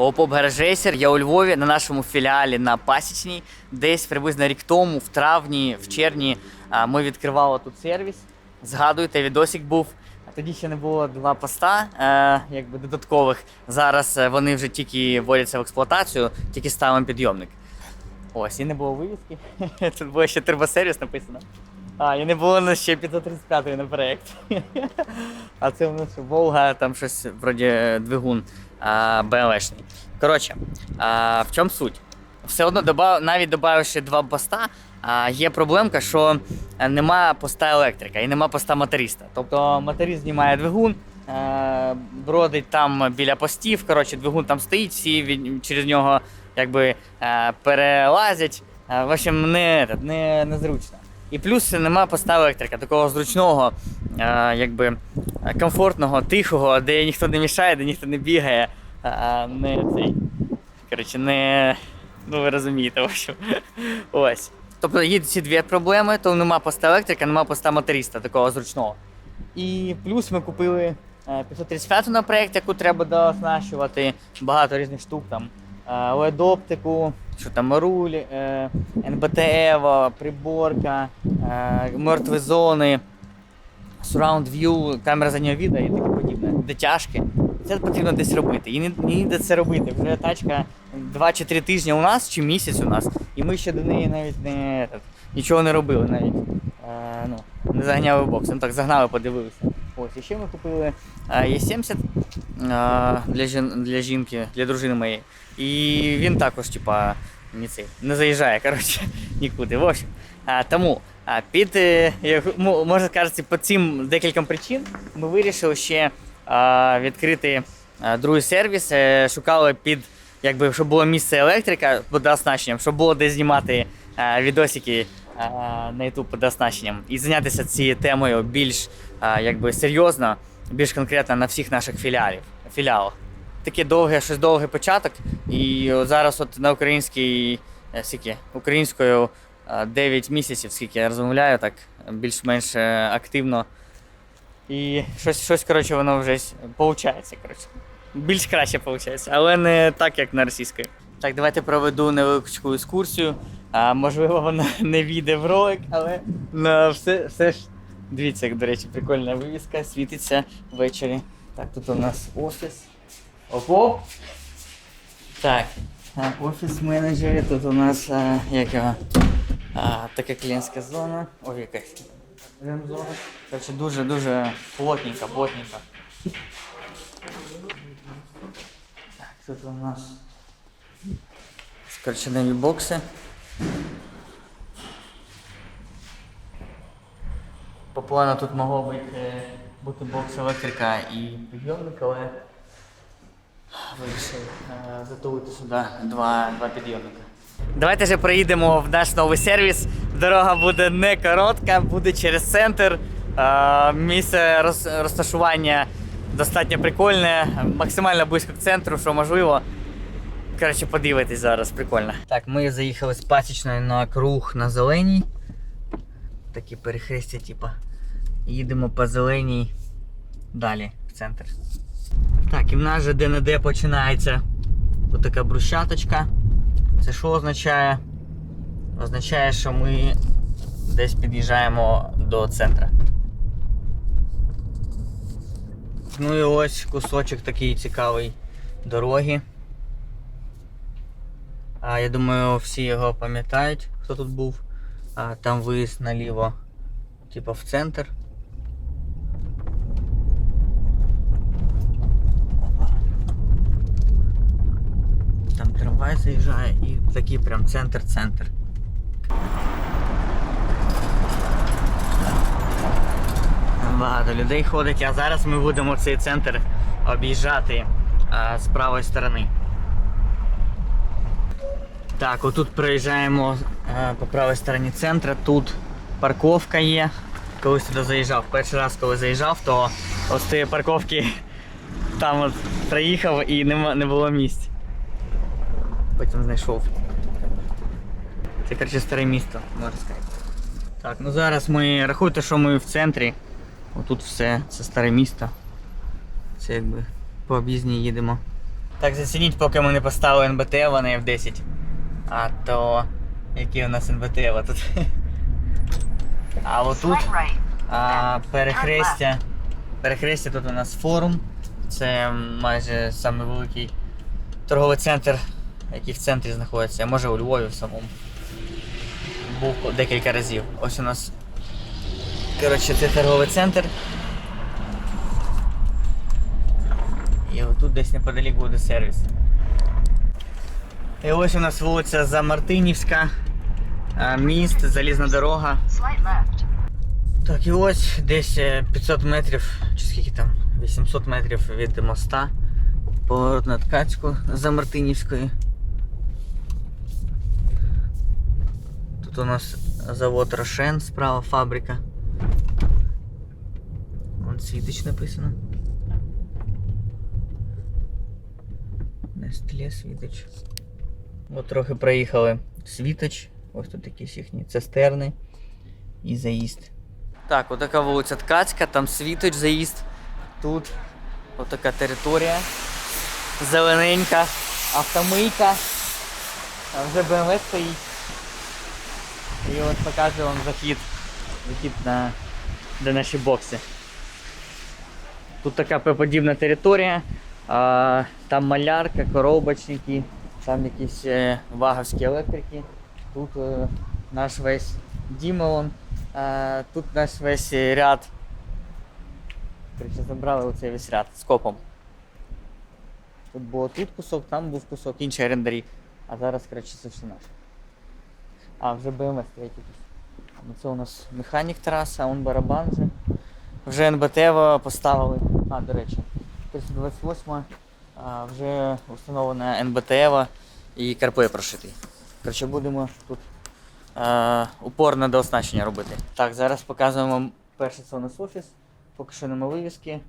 ОПОП Гараж Рейсер. Я у Львові на нашому філіалі на Пасічній. Десь приблизно рік тому, в травні, в червні, ми відкривали тут сервіс. Згадуєте, відосик був. Тоді ще не було два поста, е, якби додаткових. Зараз е, вони вже тільки вводяться в експлуатацію, тільки ставимо підйомник. Ось, і не було вивіски. Тут було ще турбосервіс написано. А, і не було ще 535 на проєкт. А це у нас Волга, там щось вроді двигун а, БЛшний. Коротше, а, в чому суть? Все одно добав, навіть додавши два поста, а, є проблемка, що нема поста електрика і нема поста моториста. Тобто моторист знімає двигун, е, бродить там біля постів. Коротше, двигун там стоїть, всі від, через нього якби е, перелазять. Е, В общем, не, не, незручно. І плюс нема поста електрика, такого зручного, е, якби е, комфортного, тихого, де ніхто не мішає, де ніхто не бігає. е, не цей. Коротше, не. Ну, ви розумієте, в общем. Ось. Тобто є ці дві проблеми, то нема поста електрика, нема поста моториста такого зручного. І плюс ми купили е, 535 на проєкт, яку треба дооснащувати. Багато різних штук там. Е, LED-оптику, що там руль, е, НБТ приборка, е, мертві зони, surround view, камера заднього відео і таке подібне. Дотяжки. Це потрібно десь робити. І ніде це робити. Вже тачка 2 чи 3 тижні у нас, чи місяць у нас, і ми ще до неї навіть не, нічого не робили навіть. Ну, не заганяли бокс. Так загнали, подивилися. Ось, і ще ми купили е, Е70 е, для, для жінки, для дружини моєї. І він також, типа, не, не заїжджає, коротше, нікуди. В общем, а, тому під, е, мо- можна сказати, по цим декільком причин ми вирішили ще відкрити другий сервіс. Е, Шукали під, якби, щоб було місце електрика під оснащенням, щоб було де знімати а, відосики на YouTube під оснащенням і зайнятися цією темою більш а, якби, серйозно, більш конкретно на всіх наших філіалів, філіалах таке довге, щось довгий початок. І зараз от на українській е, скільки, українською е, 9 місяців, скільки я розмовляю, так більш-менш е, активно. І щось, щось коротше, воно вже виходить. Коротше. Більш краще виходить, але не так, як на російській. Так, давайте проведу невеличку екскурсію. А, можливо, вона не війде в ролик, але ну, все, все ж. Дивіться, як, до речі, прикольна вивіска, світиться ввечері. Так, тут у нас офіс. Оп-оп. Так, офіс менеджери. Тут у нас а, як його, а, така клієнтська зона. Ой, якась ремзона. Дуже-дуже плотненько, плотненько. Так, тут у нас скорченеві бокси. По плану тут могло бути, бути бокс електрика і підйомник, але вирішив е, затулити сюди два, два підйомника. Давайте же проїдемо в наш новий сервіс. Дорога буде не коротка, буде через центр. Е, Місце розташування достатньо прикольне, максимально близько к центру, що можливо. Коротше, подивитись зараз, прикольно. Так, ми заїхали з пасічної на круг на зеленій. Такі перехрестя, типа. Їдемо по зеленій далі в центр. Так, і в нас же де-не-де починається така брусчаточка. Це що означає? Означає, що ми десь під'їжджаємо до центра. Ну і ось кусочок такий цікавий дороги. Я думаю, всі його пам'ятають, хто тут був. Там виїзд наліво, типу в центр. Там трамвай заїжджає і такий прям центр-центр. Багато людей ходить, а зараз ми будемо цей центр об'їжджати з правої сторони. Так, отут проїжджаємо е, по правій стороні центру. Тут парковка є. Колись туди заїжджав. Перший раз, коли заїжджав, то ось цієї парковки там от проїхав і не було місць. Потім знайшов. Це коротше старе місто, можна сказати. Так, ну зараз ми рахуйте, що ми в центрі. Отут все, це старе місто. Це якби по об'їзні їдемо. Так, зацініть, поки ми не поставили НБТ на F10. А то які у нас НБТ тут. А отут а, перехрестя. Перехрестя тут у нас форум. Це майже самий великий торговий центр, який в центрі знаходиться. Може у Львові в самому. Був декілька разів. Ось у нас. Коротше, це торговий центр. І отут десь неподалік буде сервіс. І ось у нас вулиця Замартинівська, міст, залізна дорога. Так, і ось десь е, 500 метрів, чи скільки там, 800 метрів від моста. Поворот на ткацьку за Мартинівською. Тут у нас завод Рошен, справа фабрика. Вон світоч написано. Нестле світоч. От трохи проїхали світоч. Ось тут якісь їхні цистерни і заїзд. Так, отака вулиця Ткацька, там світоч заїзд. Тут отака територія. Зелененька, автомийка. А вже БМВ стоїть. І от показую вам захід. Захід на де наші бокси. Тут така подібна територія. А, там малярка, коробочники, там якісь е, ваговські електрики. Тут е, наш весь Дімелон. Тут наш весь ряд. Короче, забрали оцей весь ряд з копом. Тут було тут кусок, там був кусок, інші орендарі. А зараз, коротше, це все наше. А, вже БМС стоять. Ну, Це у нас механік Тараса, а он барабан вже. Вже НБТ поставили. А, до речі, 328 а, вже встановлена НБТ і карпи прошитий. Коротше, будемо тут е, упор на дооснащення робити. Так, зараз показуємо перший це у нас офіс. Поки що нема вивіски.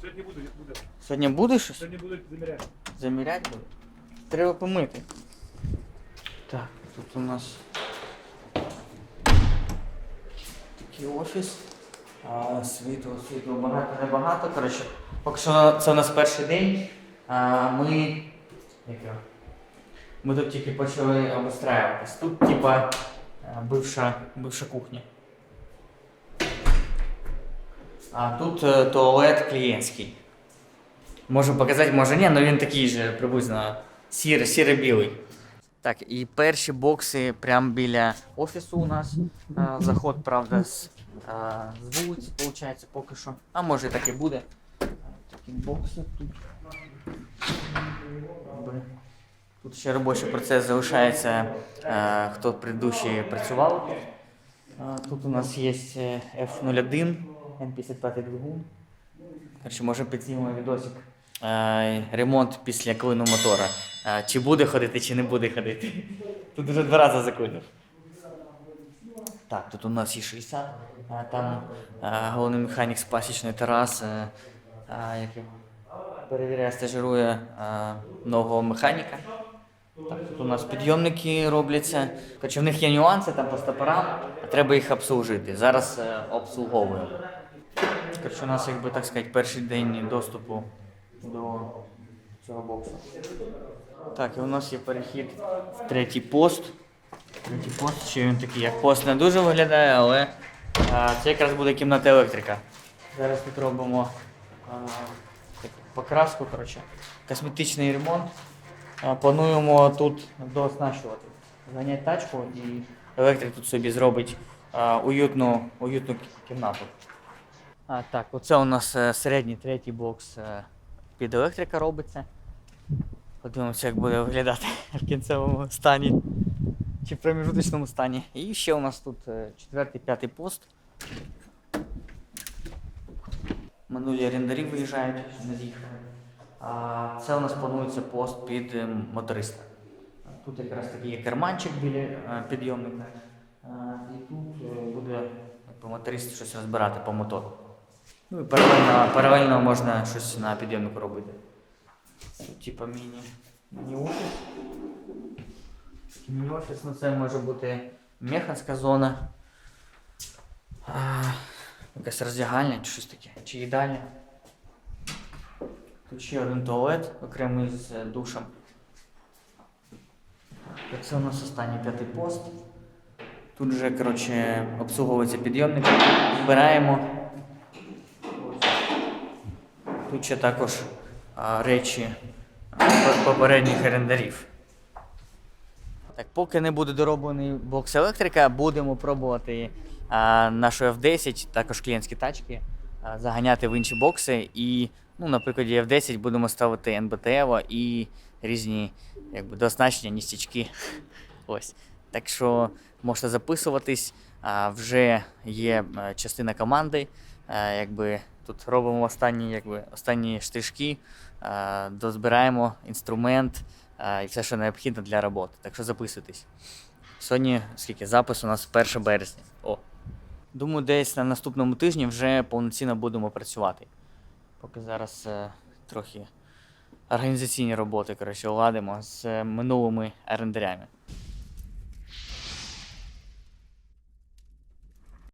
Сьогодні буде, буде. Сьогодні буде щось? Сьогодні будуть заміряти. Заміряти буде? Треба помити. Так, тут у нас такий офіс. А, світло, світло багато, небагато. Коротше, поки що це у нас перший день. А, ми. Ми тут тільки почали обустраюватись. Тут, типа, е, бивша, бивша кухня. А тут е, туалет клієнтський. Можу показати, може ні, але він такий же приблизно сіро, сіро-білий. Так, і перші бокси прямо біля офісу у нас. А, заход, правда, з, з вулиці, виходить, поки що. А може так і буде. А, Такі тут. Тут ще робочий процес залишається, е, хто предыдущий працював. Тут у нас є е, F01, N55 двигун. Короче, можемо підзнімемо відосик. Е, ремонт після клину мотора. Е, чи буде ходити, чи не буде ходити. Тут вже два рази заклинив. Так, тут у нас є 60, там е, головний механік з пасічної Тарас, е, як його перевіряє, стажирує нового механіка. Так, тут у нас підйомники робляться. Хоча в них є нюанси там по стопорам, а треба їх обслужити. Зараз е, обслуговуємо. Коротше, у нас, якби так сказати, перший день доступу до цього боксу. Так, і у нас є перехід в третій пост. Третій пост, ще він такий, як пост не дуже виглядає, але а, це якраз буде кімната електрика. Зараз тут робимо а, покраску, коротше, косметичний ремонт. Плануємо тут дооснащувати. Заняти тачку і електрик тут собі зробить уютну, уютну кімнату. А, так, оце у нас е, середній третій бокс е, під електрика робиться. Подивимося, як буде виглядати в кінцевому стані чи в проміжуточному стані. І ще у нас тут е, четвертий, п'ятий пост. Минулі орендарі виїжджають, не з'їхали. А це у нас планується пост під е, моториста. Тут якраз такий є карманчик біля е, підйомника. І тут е, буде моторист щось розбирати по мотору. Ну і паралельно, паралельно можна щось на підйомнику робити. Це міні, міні-офіс. Міні-офіс, ну це може бути механська зона. Якась роздягальня чи щось таке. Чи їдальня. Тут ще один туалет окремий з е, душем. Це у нас останній п'ятий пост. Тут вже, коротше, обслуговується підйомник. Збираємо. Тут ще також а, речі попередніх орендарів. Так, поки не буде дороблений бокс електрика, будемо пробувати нашу F10, також клієнтські тачки, заганяти в інші бокси. І, ну, на прикладі F10 будемо ставити NBT і різні якби, дооснащення, ністячки. Ось. Так що можете записуватись. Вже є е, частина команди. Якби, тут робимо останні, якби, останні штришки, дозбираємо інструмент і все, що необхідно для роботи. Так що записуйтесь. Сьогодні скільки запис у нас 1 березня. О. Думаю, десь на наступному тижні вже повноцінно будемо працювати. Поки зараз е, трохи організаційні роботи коротше, уладимо з е, минулими орендарями.